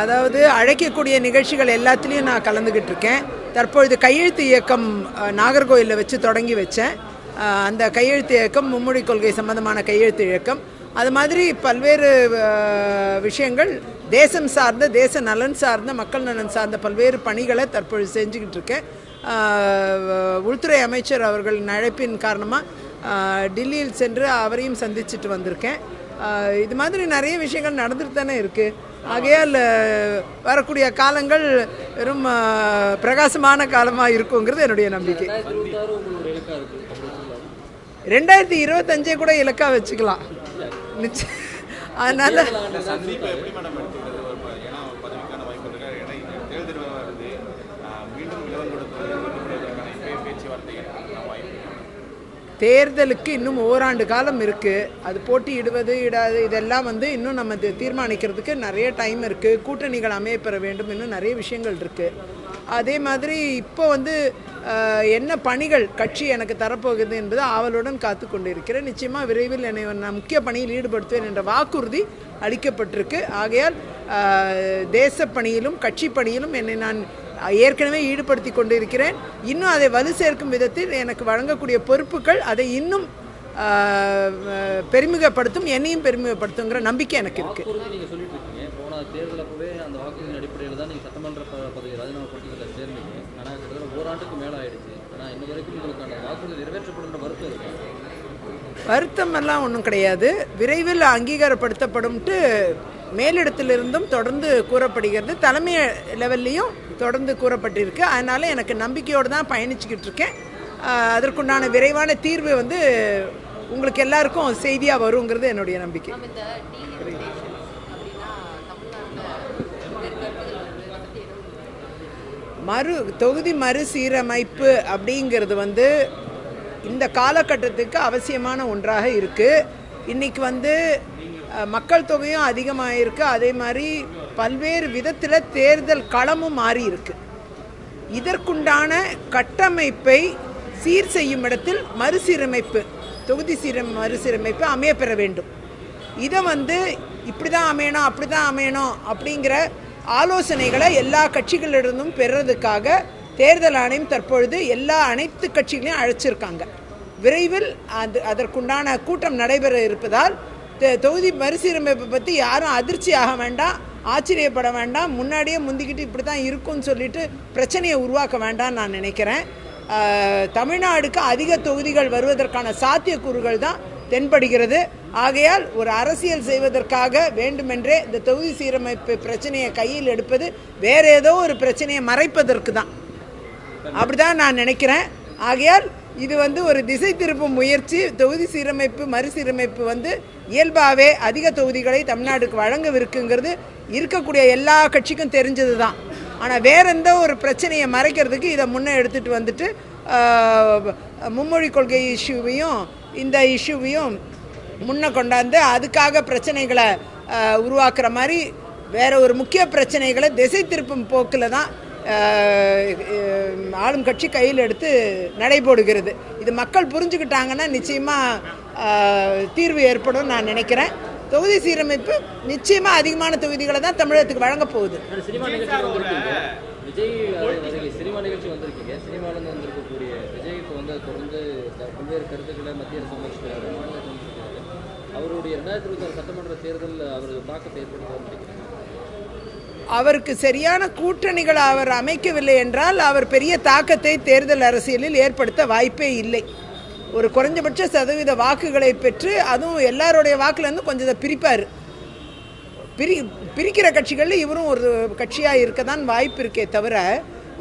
அதாவது அழைக்கக்கூடிய நிகழ்ச்சிகள் எல்லாத்துலேயும் நான் கலந்துக்கிட்டு இருக்கேன் தற்பொழுது கையெழுத்து இயக்கம் நாகர்கோயிலில் வச்சு தொடங்கி வச்சேன். அந்த கையெழுத்து இயக்கம் மும்மொழி கொள்கை சம்பந்தமான கையெழுத்து இயக்கம். அது மாதிரி பல்வேறு விஷயங்கள் தேசம் சார்ந்த தேச நலன் சார்ந்த மக்கள் நலன் சார்ந்த பல்வேறு பணிகளை தற்பொழுது செஞ்சுக்கிட்டு இருக்கேன் உள்துறை அமைச்சர் அவர்களின் அழைப்பின் காரணமாக டெல்லியில் சென்று அவரையும் சந்திச்சுட்டு வந்திருக்கேன். இது மாதிரி நிறைய விஷயங்கள் நடந்துட்டு தானே இருக்குது ஆகையால் வரக்கூடிய காலங்கள் வெறும் பிரகாசமான காலமாக இருக்குங்கிறது என்னுடைய நம்பிக்கை. ரெண்டாயிரத்தி இருபத்தஞ்சே கூட இலக்காக வச்சுக்கலாம். நிச்சயம் அதனால் சந்திப்பை எப்படி மேடம் எடுத்துக்கிறது ஒரு ப- ஏன்னா ஒரு பதவிக்கான வாய்ப்பு இருக்கு ஏன்னா இது தேர்தல் வருது ஆஹ் மீண்டும் இலவன் கொடுப்பது கொடுப்பதற்கான இப்பே பேச்சுவார்த்தை இருக்கிறதுக்கான வாய்ப்பு இருக்கு. தேர்தலுக்கு இன்னும் ஓராண்டு காலம் இருக்குது அது போட்டியிடுவது இடாது இதெல்லாம் வந்து இன்னும் நம்ம தீர்மானிக்கிறதுக்கு நிறைய டைம் இருக்குது கூட்டணிகள் அமையப்பெற வேண்டும். இன்னும் நிறைய விஷயங்கள் இருக்குது அதே மாதிரி இப்போ வந்து என்ன பணிகள் கட்சி எனக்கு தரப்போகுது என்பது ஆவலுடன் காத்து கொண்டிருக்கிறேன். நிச்சயமாக விரைவில் என்னை நான் முக்கிய பணியில் ஈடுபடுத்துவேன் என்ற வாக்குறுதி அளிக்கப்பட்டிருக்கு. ஆகையால் தேசப்பணியிலும் பணியிலும் கட்சி பணியிலும் என்னை நான் ஏற்கனவே ஈடுபடுத்தி கொண்டிருக்கிறேன். இன்னும் அதை வலு சேர்க்கும் விதத்தில் எனக்கு வழங்கக்கூடிய பொறுப்புகள் அதை இன்னும் பெருமிதப்படுத்தும் என்னையும் பெருமிதப்படுத்துங்கிற நம்பிக்கை எனக்கு நிறைவேற்றப்படுன்ற வருத்தம் இருக்கு? வருத்தமெல்லாம் ஒன்றும் கிடையாது. விரைவில் அங்கீகாரப்படுத்தப்படும்ட்டு மேலிடத்திலிருந்தும் தொடர்ந்து கூறப்படுகிறது. தலைமை லெவல்லையும் தொடர்ந்து கூறப்பட்டிருக்கு. அதனால் எனக்கு நம்பிக்கையோடு தான் பயணிச்சுக்கிட்டு இருக்கேன். அதற்குண்டான விரைவான தீர்வு வந்து உங்களுக்கு எல்லாருக்கும் செய்தியாக வருங்கிறது என்னுடைய நம்பிக்கை. மறு தொகுதி மறுசீரமைப்பு அப்படிங்கிறது வந்து இந்த காலகட்டத்துக்கு அவசியமான ஒன்றாக இருக்குது இன்றைக்கி வந்து மக்கள் தொகையும் அதிகமாகிருக்கு அதே மாதிரி பல்வேறு விதத்தில் தேர்தல் களமும் மாறி இருக்கு இதற்குண்டான கட்டமைப்பை சீர் செய்யும் இடத்தில் மறுசீரமைப்பு தொகுதி சீர மறுசீரமைப்பு அமையப்பெற வேண்டும். இதை வந்து இப்படி தான் அமையணும் அப்படி தான் அமையணும் அப்படிங்கிற ஆலோசனைகளை எல்லா கட்சிகளிடமும் பெறுறதுக்காக தேர்தல் ஆணையம் தற்பொழுது எல்லா அனைத்து கட்சிகளையும் அழைச்சிருக்காங்க. விரைவில் அது அதற்குண்டான கூட்டம் நடைபெற இருப்பதால் தொகுதி மறுசீரமைப்பை பற்றி யாரும் அதிர்ச்சி ஆக வேண்டாம் ஆச்சரியப்பட வேண்டாம். முன்னாடியே முந்திக்கிட்டு இப்படி தான் இருக்கும்னு சொல்லிட்டு பிரச்சனையை உருவாக்க வேண்டாம்னு நான் நினைக்கிறேன். தமிழ்நாடுக்கு அதிக தொகுதிகள் வருவதற்கான சாத்தியக்கூறுகள் தான் தென்படுகிறது. ஆகையால் ஒரு அரசியல் செய்வதற்காக வேண்டுமென்றே இந்த தொகுதி சீரமைப்பு பிரச்சனையை கையில் எடுப்பது வேற ஏதோ ஒரு பிரச்சனையை மறைப்பதற்கு தான். அப்படிதான் நான் நினைக்கிறேன். ஆகையால் இது வந்து ஒரு திசை திருப்பும் முயற்சி தொகுதி சீரமைப்பு மறுசீரமைப்பு வந்து இயல்பாகவே அதிக தொகுதிகளை தமிழ்நாடுக்கு வழங்கவிருக்குங்கிறது இருக்கக்கூடிய எல்லா கட்சிக்கும் தெரிஞ்சது தான் ஆனால் வேற எந்த ஒரு பிரச்சனையை மறைக்கிறதுக்கு இதை முன்னே எடுத்துகிட்டு வந்துட்டு மும்மொழி கொள்கை இஷ்யூவையும் இந்த இஷ்யூவையும் முன்னே கொண்டாந்து அதுக்காக பிரச்சனைகளை உருவாக்குற மாதிரி வேற ஒரு முக்கிய பிரச்சனைகளை திசை திருப்பும் போக்கில் தான் ஆளும் கட்சி கையில் எடுத்து நடைபோடுகிறது இது மக்கள் புரிஞ்சுக்கிட்டாங்கன்னா நிச்சயமாக தீர்வு ஏற்படும் நான் நினைக்கிறேன். தொகுதி சீரமைப்பு நிச்சயமாக அதிகமான தொகுதிகளை தான் தமிழகத்துக்கு வழங்க போகுது. அவருடைய ரெண்டாயிரத்தி இருபத்தி ஆறு சட்டமன்ற தேர்தல் அவர் தாக்கத்தை ஏற்படுத்த அவருக்கு சரியான கூட்டணிகளை அவர் அமைக்கவில்லை என்றால் அவர் பெரிய தாக்கத்தை தேர்தல் அரசியலில் ஏற்படுத்த வாய்ப்பே இல்லை. ஒரு குறைஞ்சபட்ச சதவீத வாக்குகளை பெற்று அதுவும் எல்லாருடைய வாக்குலேருந்து கொஞ்சம் இதை பிரிப்பார். பிரி பிரிக்கிற கட்சிகளில் இவரும் ஒரு கட்சியாக இருக்க தான் வாய்ப்பு இருக்கே தவிர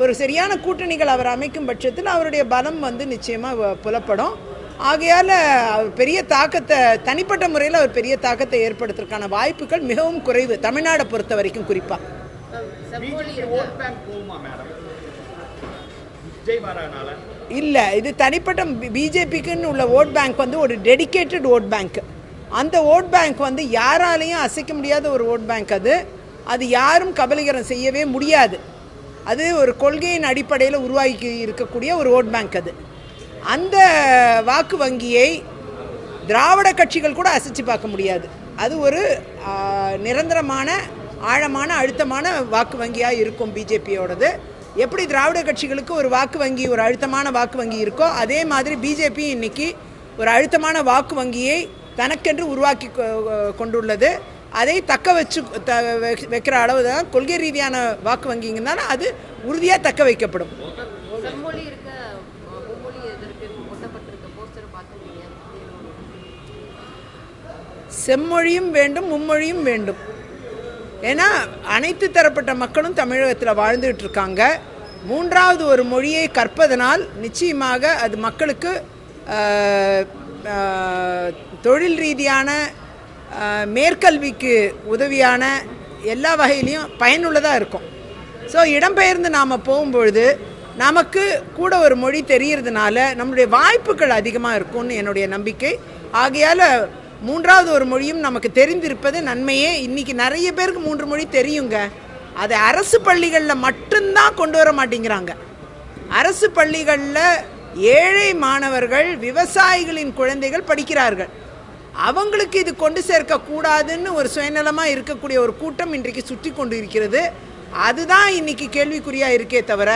ஒரு சரியான கூட்டணிகள் அவர் அமைக்கும் பட்சத்தில் அவருடைய பலம் வந்து நிச்சயமாக புலப்படும். ஆகையால் அவர் பெரிய தாக்கத்தை தனிப்பட்ட முறையில் அவர் பெரிய தாக்கத்தை ஏற்படுத்துறதுக்கான வாய்ப்புகள் மிகவும் குறைவு தமிழ்நாடை பொறுத்த வரைக்கும் குறிப்பாக இல்லை இது தனிப்பட்ட பிஜேபிக்குன்னு உள்ள ஓட் பேங்க் வந்து ஒரு டெடிகேட்டட் ஓட் பேங்க் அந்த ஓட் பேங்க் வந்து யாராலையும் அசைக்க முடியாத ஒரு ஓட் பேங்க் அது. அது யாரும் கபலீகரம் செய்யவே முடியாது. அது ஒரு கொள்கையின் அடிப்படையில் உருவாக்கி இருக்கக்கூடிய ஒரு ஓட் பேங்க் அது. அந்த வாக்கு வங்கியை திராவிட கட்சிகள் கூட அசைச்சு பார்க்க முடியாது. அது ஒரு நிரந்தரமான ஆழமான அழுத்தமான வாக்கு வங்கியாக இருக்கும் பிஜேபியோடது. எப்படி திராவிட கட்சிகளுக்கு ஒரு வாக்கு வங்கி ஒரு அழுத்தமான வாக்கு வங்கி இருக்கோ அதே மாதிரி பிஜேபி இன்னைக்கு ஒரு அழுத்தமான வாக்கு வங்கியை தனக்கென்று உருவாக்கி கொண்டுள்ளது. அதை தக்க வச்சு த வைக்கிற அளவு தான் கொள்கை ரீதியான வாக்கு வங்கிங்கனால அது உறுதியாக தக்க வைக்கப்படும். செம்மொழியும் வேண்டும் மும்மொழியும் வேண்டும். ஏன்னா அனைத்து தரப்பட்ட மக்களும் தமிழகத்தில் வாழ்ந்துகிட்டு இருக்காங்க மூன்றாவது ஒரு மொழியை கற்பதனால் நிச்சயமாக அது மக்களுக்கு தொழில் ரீதியான மேற்கல்விக்கு உதவியான எல்லா வகையிலையும் பயனுள்ளதாக இருக்கும். ஸோ இடம்பெயர்ந்து நாம் போகும்பொழுது நமக்கு கூட ஒரு மொழி தெரியறதுனால நம்மளுடைய வாய்ப்புகள் அதிகமாக இருக்கும்னு என்னுடைய நம்பிக்கை. ஆகையால் மூன்றாவது ஒரு மொழியும் நமக்கு தெரிந்திருப்பது நன்மையே. இன்னைக்கு நிறைய பேருக்கு மூன்று மொழி தெரியுங்க. அதை அரசு பள்ளிகளில் மட்டும்தான் கொண்டு வர மாட்டேங்கிறாங்க. அரசு பள்ளிகளில் ஏழை மாணவர்கள் விவசாயிகளின் குழந்தைகள் படிக்கிறார்கள். அவங்களுக்கு இது கொண்டு சேர்க்க கூடாதுன்னு ஒரு சுயநலமாக இருக்கக்கூடிய ஒரு கூட்டம் இன்றைக்கு சுற்றி கொண்டு இருக்கிறது. அதுதான் இன்னைக்கு கேள்விக்குறியாக இருக்கே தவிர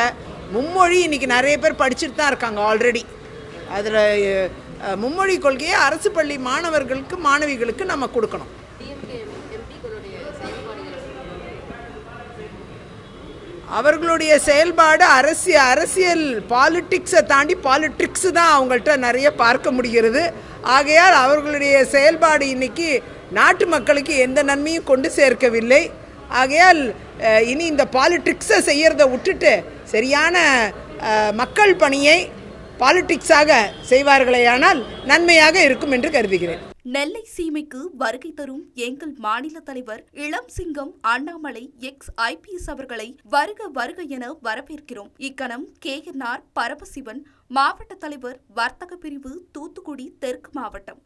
மும்மொழி இன்னைக்கு நிறைய பேர் படிச்சுட்டு தான் இருக்காங்க ஆல்ரெடி அதில் மும்மொழி கொள்கையை அரசு பள்ளி மாணவர்களுக்கு மாணவிகளுக்கு நம்ம கொடுக்கணும். அவர்களுடைய செயல்பாடு அரசியல் அரசியல் பாலிட்டிக்ஸை தாண்டி பாலிட்ரிக்ஸ் தான் அவங்கள்ட்ட நிறைய பார்க்க முடிகிறது. ஆகையால் அவர்களுடைய செயல்பாடு இன்னைக்கு நாட்டு மக்களுக்கு எந்த நன்மையும் கொண்டு சேர்க்கவில்லை. ஆகையால் இனி இந்த பாலிட்ரிக்ஸை செய்கிறத விட்டுட்டு சரியான மக்கள் பணியை பாலிட்டிக்ஸாக செய்வார்களேயானால் நன்மையாக இருக்கும் என்று கருதுகிறேன். நெல்லை சீமைக்கு வருகை தரும் எங்கள் மாநில தலைவர் இளம் சிங்கம் அண்ணாமலை எக்ஸ் ஐபிஎஸ் அவர்களை வருக வருக என வரவேற்கிறோம். இக்கணம் கேஎன்ஆர் பரமசிவன் மாவட்ட தலைவர் வர்த்தக பிரிவு தூத்துக்குடி தெற்கு மாவட்டம்.